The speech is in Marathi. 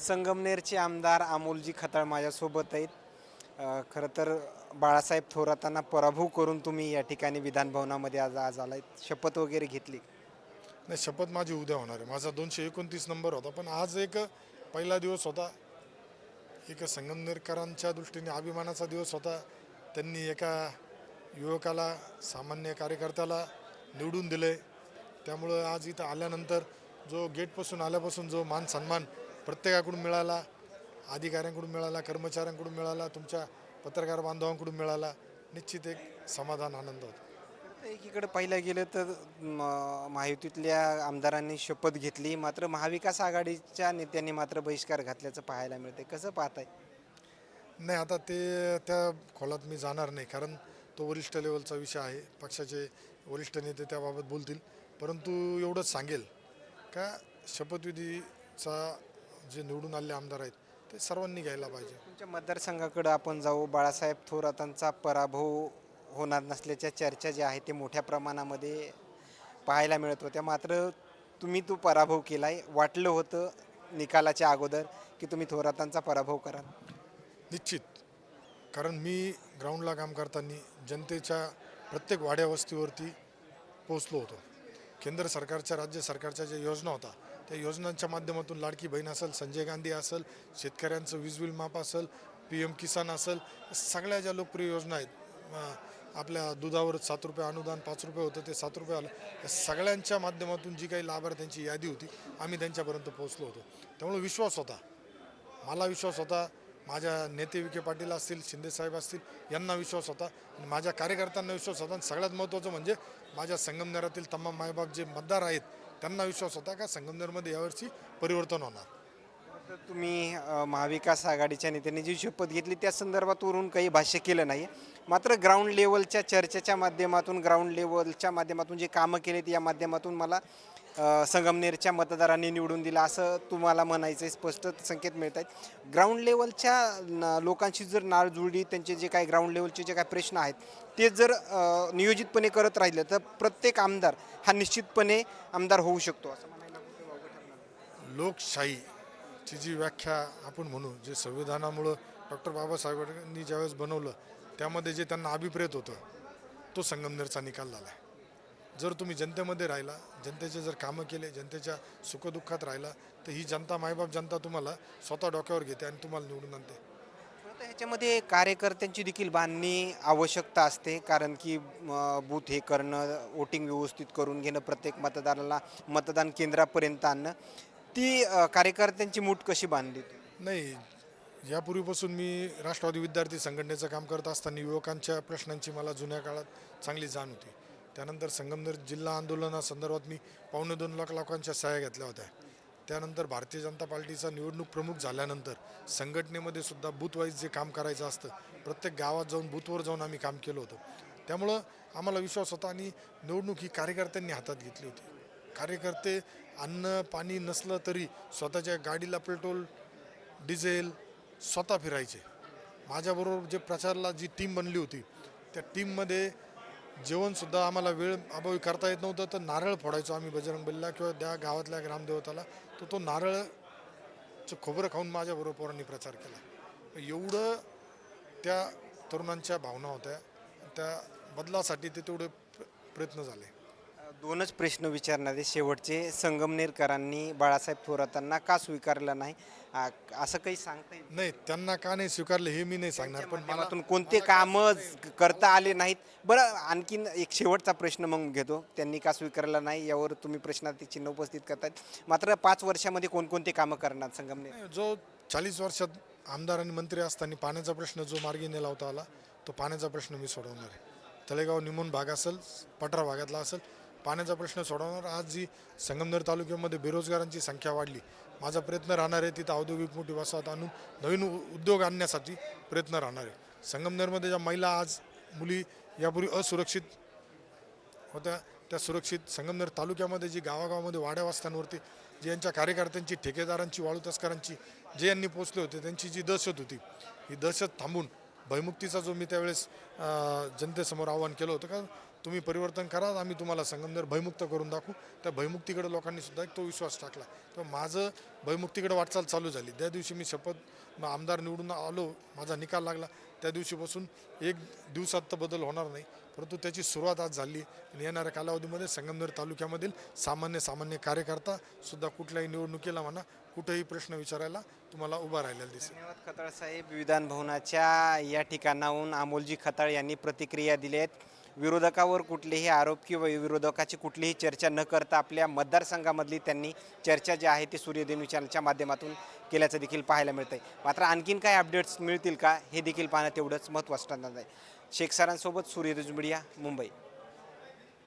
संगमनेरचे आमदार अमोलजी खताळ माझ्यासोबत आहेत. खरं तर बाळासाहेब थोरातांना पराभव करून तुम्ही या ठिकाणी विधानभवनामध्ये आज आज आलायत शपथ वगैरे घेतली. नाही शपथ माझी उद्या होणार आहे. माझा दोनशे एकोणतीस नंबर होता पण आज एक पहिला दिवस होता. एक संगमनेरकरांच्या दृष्टीने अभिमानाचा दिवस होता. त्यांनी एका युवकाला सामान्य कार्यकर्त्याला निवडून दिले. त्यामुळं आज इथं आल्यानंतर जो गेटपासून आल्यापासून जो मान सन्मान प्रत्येकाकडून मिळाला अधिकाऱ्यांकडून मिळाला कर्मचाऱ्यांकडून मिळाला तुमच्या पत्रकार बांधवांकडून मिळाला निश्चित एक समाधान आनंद होता. एकीकडे पाहिलं गेलं तर महायुतीतल्या आमदारांनी शपथ घेतली मात्र महाविकास आघाडीच्या नेत्यांनी मात्र बहिष्कार घातल्याचं पाहायला मिळते कसं पाहताय? नाही आता ते त्या खोलात मी जाणार नाही कारण तो वरिष्ठ लेवलचा विषय आहे. पक्षाचे वरिष्ठ नेते त्याबाबत बोलतील. परंतु एवढंच सांगेल का शपथविधीचा जे निवडून आलेले आमदार आहेत ते सर्वांनी घ्यायला पाहिजे. तुमच्या मतदारसंघाकडे आपण जाऊ बाळासाहेब थोरातांचा पराभव होणार नसल्याच्या चर्चा ज्या आहेत ते मोठ्या प्रमाणामध्ये पाहायला मिळत होत्या. मात्र तुम्ही तो पराभव केलाय. वाटलं होतं निकालाच्या अगोदर की तुम्ही थोरातांचा पराभव कराल. निश्चित. कारण मी ग्राउंडला काम करताना जनतेच्या प्रत्येक वाड्या वस्तीवरती पोचलो होतो. केंद्र सरकारच्या राज्य सरकारच्या ज्या योजना होता त्या योजनांच्या माध्यमातून लाडकी बहीण असेल संजय गांधी असेल शेतकऱ्यांचं वीज बिल माफ असेल पी एम किसान असेल सगळ्या ज्या लोकप्रिय योजना आहेत आपल्या दुधावर सात रुपये अनुदान पाच रुपये होतं ते सात रुपये आलं सगळ्यांच्या माध्यमातून जी काही लाभार्थ्यांची यादी होती आम्ही त्यांच्यापर्यंत पोहोचलो होतो. त्यामुळे विश्वास होता. मला विश्वास होता माझ्या नेते विखे पाटील असतील शिंदेसाहेब असतील यांना विश्वास होता. आणि माझ्या कार्यकर्त्यांना विश्वास होता. आणि सगळ्यात महत्त्वाचं म्हणजे माझ्या संगमनेरातील तमाम मायबाप जे मतदार आहेत त्यांना विश्वास होता का संगमनेरमध्ये यावर्षी परिवर्तन होणार? तर तुम्ही अ, महाविकास आघाडीच्या नेत्यांनी जी शपथ घेतली त्या संदर्भात वरून काही भाष्य केलं नाही मात्र ग्राउंड लेवलच्या चर्चेच्या माध्यमातून ग्राउंड लेवलच्या माध्यमातून जे कामं केलेत या माध्यमातून मला अ, संगमनेरच्या मतदारांनी निवडून दिलं असं तुम्हाला म्हणायचं आहे स्पष्ट संकेत मिळत आहेत ग्राउंड लेवलच्या न- लोकांशी जर नाळ जुळली त्यांचे जे काही ग्राउंड लेवलचे जे काही प्रश्न आहेत ते जर नियोजितपणे करत राहिलं तर प्रत्येक आमदार हा निश्चितपणे आमदार होऊ शकतो असं म्हणायला लोकशाहीची जी व्याख्या आपण म्हणू जे संविधानामुळं डॉक्टर बाबासाहेबांनी ज्यावेळेस बनवलं त्यामध्ये जे त्यांना अभिप्रेत होतं तो संगमनेरचा निकाल झाला आहे जर तुम्ही जनतेमध्ये राहिला जनतेचे जर कामं केले जनतेच्या सुखदुःखात राहिला तर ही जनता मायबाप जनता तुम्हाला स्वतः डोक्यावर घेते आणि तुम्हाला निवडून आणते. तर ह्याच्यामध्ये कार्यकर्त्यांची देखील बांधणी आवश्यकता असते. कारण की बूथ हे करणं वोटिंग व्यवस्थित करून घेणं प्रत्येक मतदाराला मतदान केंद्रापर्यंत आणणं ती कार्यकर्त्यांची मूठ कशी बांधली? नाही यापूर्वीपासून मी राष्ट्रवादी विद्यार्थी संघटनेचं काम करत असताना युवकांच्या प्रश्नांची मला जुन्या काळात चांगली जाण होती. त्यानंतर संगमनेर जिल्हा आंदोलनासंदर्भात मी पावणे दोन लाख लोकांच्या सह्या घेतल्या होत्या. त्यानंतर भारतीय जनता पार्टीचा निवडणूक प्रमुख झाल्यानंतर संघटनेमध्ये सुद्धा बूथवाईज जे काम करायचं असतं प्रत्येक गावात जाऊन बूथवर जाऊन आम्ही काम केलं होतं. त्यामुळं आम्हाला विश्वास होता आणि निवडणूक ही कार्यकर्त्यांनी हातात घेतली होती. कार्यकर्ते अन्न पाणी नसलं तरी स्वतःच्या गाडीला पेट्रोल डिझेल स्वतः फिरायचे. माझ्याबरोबर जे प्रचारला जी टीम बनली होती त्या टीममध्ये जेवणसुद्धा आम्हाला वेळ अभावी करता येत नव्हतं तर नारळ फोडायचो आम्ही बजरंग बलीला किंवा त्या गावातल्या ग्रामदेवताला. तर तो नारळचं खोबरं खाऊन माझ्याबरोबर पोरांनी प्रचार केला. एवढं त्या तरुणांच्या भावना होत्या. त्या बदलासाठी ते तेवढे प्र- प्रयत्न झाले. दोनच प्रश्न विचारणार आहे शेवटचे संगमनेरकरांनी बाळासाहेब थोरातांना का स्वीकारलं नाही? आ, असं काही सांगता येईल नाही त्यांना का नाही स्वीकारलं हे मी नाही सांगणार पण मला माध्यमातून कोणते कामं करता आले नाहीत? बरं आणखीन एक शेवटचा प्रश्न मग घेतो. त्यांनी का स्वीकारला नाही यावर तुम्ही प्रश्नार्थी चिन्ह उपस्थित करतायत. मात्र पाच वर्षामध्ये कोणकोणते कामं करणार संगमनेर? जो चाळीस वर्षात आमदार आणि मंत्री असताना पाण्याचा प्रश्न जो मार्गी नेला होता आला तो पाण्याचा प्रश्न मी सोडवणार आहे. तळेगाव निमून भाग असेल पठार भागातला असेल पाण्याचा प्रश्न सोडवणार. आज जी संगमनेर तालुक्यामध्ये बेरोजगारांची संख्या वाढली माझा प्रयत्न राहणार आहे तिथं औद्योगिक मोठी वसाहत आणून नवीन उद्योग आणण्यासाठी प्रयत्न राहणार आहे. संगमनेरमध्ये ज्या महिला आज मुली यापूर्वी असुरक्षित होत्या त्या सुरक्षित संगमनेर तालुक्यामध्ये जी गावागावामध्ये वाड्या वस्त्यांवरती जे यांच्या कार्यकर्त्यांची ठेकेदारांची वाळू तस्करांची जे यांनी पोचले होते त्यांची जी दहशत होती ही दहशत थांबून भयमुक्तीचा जो मी त्यावेळेस जनतेसमोर आव्हान केलं होतं. का तुम्ही परिवर्तन करा आम्ही तुम्हाला संगमनेर भयमुक्त करून दाखवू. त्या भयमुक्तीकडे लोकांनी सुद्धा एक तो विश्वास टाकला. तर माझं भयमुक्तीकडे वाटचाल चालू झाली. त्या दिवशी मी शपथ आमदार निवडून आलो माझा निकाल लागला. त्या दिवशीपासून एक दिवसात तर बदल होणार नाही. परंतु त्याची सुरुवात आज झाली. आणि येणाऱ्या कालावधीमध्ये संगमनेर तालुक्यामधील सामान्य सामान्य कार्यकर्ता सुद्धा कुठल्याही निवडणुकीला म्हणा कुठेही प्रश्न विचारायला तुम्हाला उभा राहिलेला दिसेल. धन्यवाद खताळ साहेब. विधान भवनाच्या या ठिकाणाहून अमोलजी खताळ यांनी प्रतिक्रिया दिल्या आहेत. विरोधकावर कुठलेही आरोप किंवा विरोधकाची कुठलीही चर्चा न करता आपल्या मतदारसंघामधली त्यांनी चर्चा जी आहे ती सूर्यदेवी चॅनलच्या माध्यमातून केल्याचं देखील पाहायला मिळतं आहे मात्र आणखीन काय अपडेट्स मिळतील का हे देखील पाहणं तेवढंच महत्त्वाचं ठरणार आहे. शेख सरांसोबत सूर्यदेज मीडिया मुंबई.